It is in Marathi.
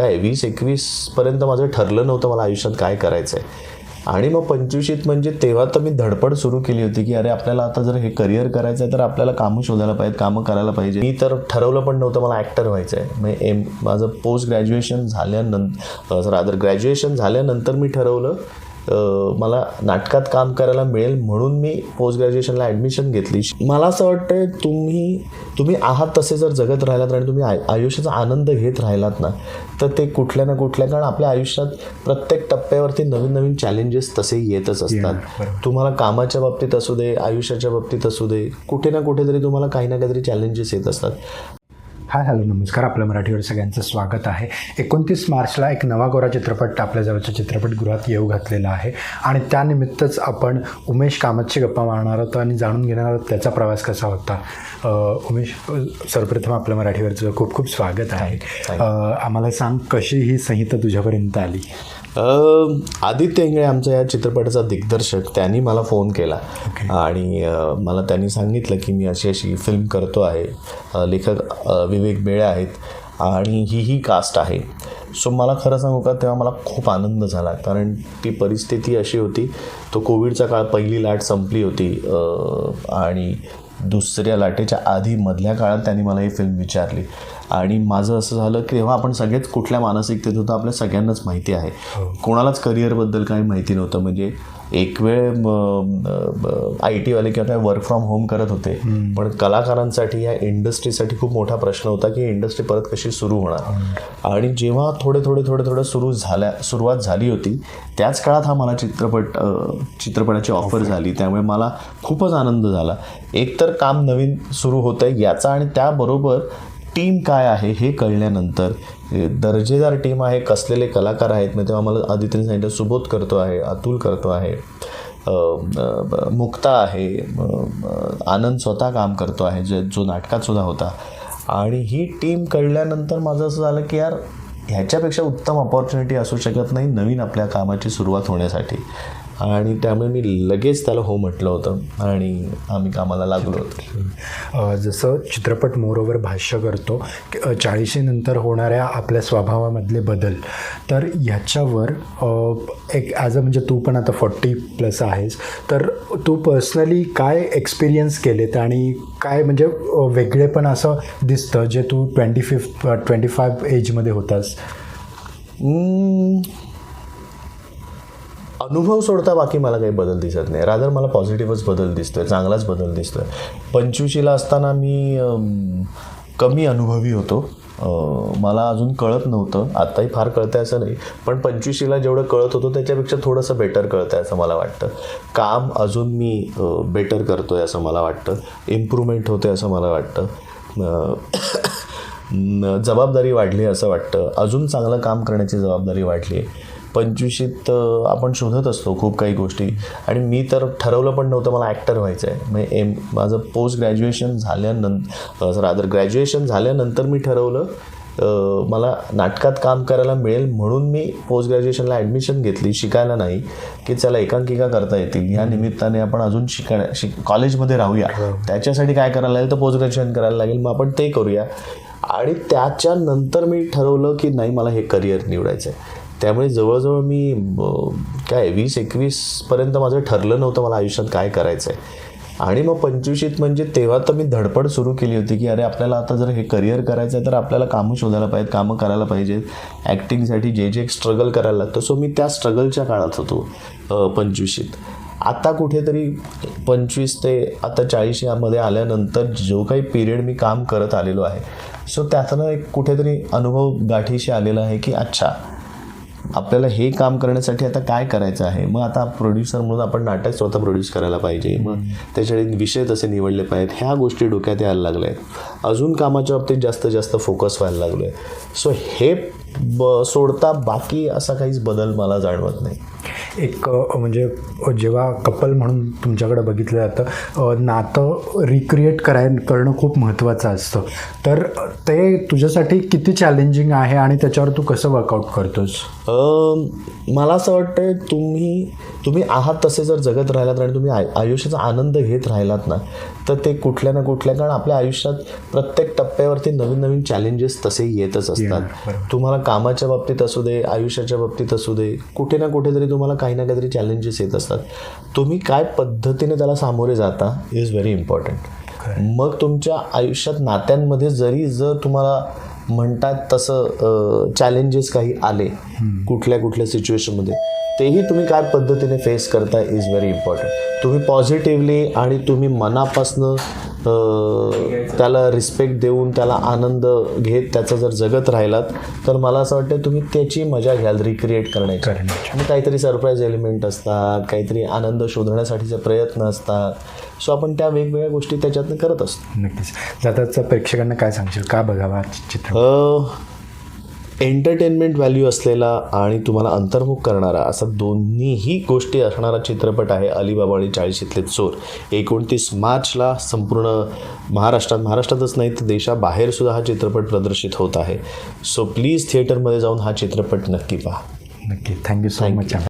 काय वीस एकवीसपर्यंत माझं ठरलं नव्हतं मला आयुष्यात काय करायचं आहे आणि मग पंचवीशीत म्हणजे तेव्हा तर मी धडपड सुरू केली होती की अरे आपल्याला आता जर हे करिअर करायचं आहे तर आपल्याला कामं शोधायला पाहिजेत कामं करायला पाहिजे मी तर ठरवलं पण नव्हतं मला ॲक्टर व्हायचं आहे म्हणजे एम माझं पोस्ट ग्रॅज्युएशन झाल्यानंतर रादर ग्रॅज्युएशन झाल्यानंतर मी ठरवलं मला नाटकात काम करायला मिळेल म्हणून मी पोस्ट ग्रॅज्युएशनला ॲडमिशन घेतली. मला असं वाटतं तुम्ही तुम्ही आहात तसे जर जगत राहिलात आणि तुम्ही आय- आयुष्याचा आनंद घेत राहिलात ना तर ते कुठल्या ना कुठल्या कारण आपल्या आयुष्यात प्रत्येक टप्प्यावरती नवीन नवीन चॅलेंजेस तसे येतच असतात. तुम्हाला कामाच्या बाबतीत असू दे आयुष्याच्या बाबतीत असू दे कुठे ना कुठेतरी तुम्हाला काही ना काहीतरी चॅलेंजेस येत असतात. हाय हॅलो नमस्कार. आपल्या मराठीवर सगळ्यांचं स्वागत आहे. एकोणतीस मार्चला एक नवा गोरा चित्रपट आपल्या जवळच्या चित्रपटगृहात येऊ घातलेला आहे. आणि त्यानिमित्तच आपण उमेश कामतची गप्पा मारणार आहोत आणि जाणून घेणार आहोत त्याचा प्रवास कसा होता. उमेश सर्वप्रथम आपल्या मराठीवर तुझं खूप खूप स्वागत आहे. आम्हाला सांग कशी ही संहिता तुझ्यापर्यंत आली? आदित्य इंगळे आमचा या चित्रपटाचा दिग्दर्शक त्यांनी मला फोन केला. आणि मला त्यांनी सांगितलं की मी अशी अशी फिल्म करतो आहे. लेखक अं, विवेक बेळे आहेत आणि ही ही कास्ट आहे. सो मला खरं सांगू का तेव्हा मला खूप आनंद झाला. कारण ती परिस्थिती अशी होती तो कोविडचा काळ पहिली लाट संपली होती आणि दुसऱ्या लाटेच्या आधी मधल्या काळात त्यांनी मला ही फिल्म विचारली. आणि माझं असं झालं की तेव्हा आपण सगळेच कुठल्या मानसिकतेत होतो आपल्या सगळ्यांनाच माहिती आहे. कोणालाच करिअरबद्दल काही माहिती नव्हतं. म्हणजे एक वेळ आय टीवाले किंवा काय वर्क फ्रॉम होम करत होते. पण कलाकारांसाठी या इंडस्ट्रीसाठी खूप मोठा प्रश्न होता की इंडस्ट्री परत कशी सुरू होणार? आणि जेव्हा थोडे थोडे थोडे थोडे सुरू झाल्या सुरुवात झाली होती त्याच काळात हा मला चित्रपट चित्रपटाची ऑफर झाली. त्यामुळे मला खूपच आनंद झाला. एकतर काम नवीन सुरू होतं याचा आणि त्याबरोबर टीम काय आहे हे कळल्यानंतर दर्जेदार टीम आहे कसलेले कलाकार आहेत मग तेव्हा मला आदित्यने सांगितलं सुबोध करतो आहे अतुल करतो आहे मुक्ता आहे आनंद स्वतः काम करतो आहे जे जो नाटकात सुद्धा होता. आणि ही टीम कळल्यानंतर माझं असं झालं की यार ह्याच्यापेक्षा उत्तम अपॉर्च्युनिटी असू शकत नाही नवीन आपल्या कामाची सुरुवात होण्यासाठी. आणि त्यामुळे मी लगेच त्याला हो म्हटलं होतं आणि आम्ही कामाला लागलो होतो. जसं चित्रपट मोरोवर भाष्य करतो चाळीशीनंतर होणाऱ्या आपल्या स्वभावामधले बदल तर ह्याच्यावर एक ॲज अ म्हणजे तू पण आता फॉर्टी प्लस आहेस तर तू पर्सनली काय एक्सपिरियन्स केलेत आणि काय म्हणजे अ, वेगळेपण असं दिसतं जे तू ट्वेंटी फिफ्थ ट्वेंटी फाय एजमध्ये होतास? अनुभव सोडता बाकी मला काही बदल दिसत नाही. रादर मला पॉझिटिव्हच बदल दिसतोय चांगलाच बदल दिसतोय. पंचवीशीला असताना मी कमी अनुभवी होतो. मला अजून कळत नव्हतं. आत्ताही फार कळतं असं नाही. पण पंचवीशीला जेवढं कळत होतं त्याच्यापेक्षा थोडंसं बेटर कळतं असं मला वाटतं. काम अजून मी बेटर करतो आहे असं मला वाटतं. इम्प्रूव्हमेंट होते असं मला वाटतं. जबाबदारी वाढली असं वाटतं. अजून चांगलं काम करण्याची जबाबदारी वाढली आहे पंचवीशीत आपण शोधत असतो खूप काही गोष्टी. आणि मी तर ठरवलं पण नव्हतं मला ॲक्टर व्हायचं आहे म्हणजे एम माझं पोस्ट ग्रॅज्युएशन झाल्यानंतर रादर ग्रॅज्युएशन झाल्यानंतर मी ठरवलं मला नाटकात काम करायला मिळेल म्हणून मी पोस्ट ग्रॅज्युएशनला ॲडमिशन घेतली. शिकायला नाही की चला एकांकिका करता येतील. ह्या निमित्ताने आपण अजून शिकण्या शिक कॉलेजमध्ये राहूया. त्याच्यासाठी काय करायला लागेल? तर पोस्ट ग्रॅज्युएशन करायला लागेल. मग आपण ते करूया. आणि त्याच्यानंतर मी ठरवलं की नाही मला हे करिअर निवडायचं आहे त्यामुळे जवळजवळ मी काय वीस एकवीसपर्यंत माझं ठरलं नव्हतं मला आयुष्यात काय करायचं आहे आणि मग पंचवीशीत म्हणजे तेव्हा तर मी धडपड सुरू केली होती की अरे आपल्याला आता जर हे करिअर करायचं आहे तर आपल्याला कामं शोधायला पाहिजेत कामं करायला पाहिजेत. ॲक्टिंगसाठी जे जे स्ट्रगल करायला लागतं. सो मी त्या स्ट्रगलच्या काळात होतो पंचवीशीत. आता कुठेतरी पंचवीस ते आता चाळीस यामध्ये आल्यानंतर जो काही पिरियड मी काम करत आलेलो आहे. सो त्यातनं एक कुठेतरी अनुभव गाठीशी आलेला आहे की अच्छा आपल्याला हे काम करण्यासाठी आता काय करायचं आहे? मग आता प्रोड्युसर म्हणून आपण नाटक स्वतः प्रोड्यूस करायला पाहिजे. मग त्याच्यासाठी विषय तसे निवडले पाहिजेत. ह्या गोष्टी डोक्यात यायला लागल्या आहेत अजून कामाच्या बाबतीत जास्त जास्त फोकस व्हायला लागलो आहे सो हे ब सोडता बाकी असा काहीच बदल मला जाणवत नाही. एक म्हणजे जेव्हा कपल म्हणून तुमच्याकडे बघितलं जातं नातं रिक्रिएट कराय करणं खूप महत्त्वाचं असतं. तर ते तुझ्यासाठी किती चॅलेंजिंग आहे आणि त्याच्यावर तू कसं वर्कआउट करतोस? मला असं वाटतं तुम्ही तुम्ही आहात तसे जर जगत राहिलात आणि तुम्ही आय- आयुष्याचा आनंद घेत राहिलात ना तर ते कुठल्या ना कुठल्या कारण आपल्या आयुष्यात प्रत्येक टप्प्यावरती नवीन नवीन चॅलेंजेस तसे येतच असतात. तुम्हाला कामाच्या बाबतीत असू दे आयुष्याच्या बाबतीत असू दे कुठे ना कुठेतरी तुम्हाला काही ना काहीतरी चॅलेंजेस येत असतात. तुम्ही काय पद्धतीने त्याला सामोरे जाता इज व्हेरी इम्पॉर्टंट मग तुमच्या आयुष्यात नात्यांमध्ये जरी जर तुम्हाला म्हणतात तसं चॅलेंजेस काही आले कुठल्या कुठल्या सिच्युएशनमध्ये तेही तुम्ही काय पद्धतीने फेस करता इज व्हेरी इम्पॉर्टंट तुम्ही पॉझिटिव्हली आणि तुम्ही मनापासनं त्याला रिस्पेक्ट देऊन त्याला आनंद घेत त्याचं जर जगत राहिलात तर मला असं वाटतं तुम्ही त्याची मजा घ्याल रिक्रिएट करण्याची. आणि काहीतरी सरप्राईज एलिमेंट असतात काहीतरी आनंद शोधण्यासाठीचे प्रयत्न असतात. सो आपण त्या वेगवेगळ्या गोष्टी त्याच्यातनं करत असतो. नक्कीच. जाताचा प्रेक्षकांना काय सांगशील? का बघावा चित्रपट एंटरटेनमेंट व्हॅल्यू असलेला आणि तुम्हाला अंतर्मुख करणारा असा दोन्हीही गोष्टी असणारा चित्रपट आहे अलिबाबा आणि चाळीशीतले चोर. एकोणतीस मार्चला संपूर्ण महाराष्ट्रात महाराष्ट्रातच नाही तर देशाबाहेर सुद्धा हा चित्रपट प्रदर्शित होत आहे. सो प्लीज थिएटरमध्ये जाऊन हा चित्रपट नक्की पहा. नक्की. Thank you so much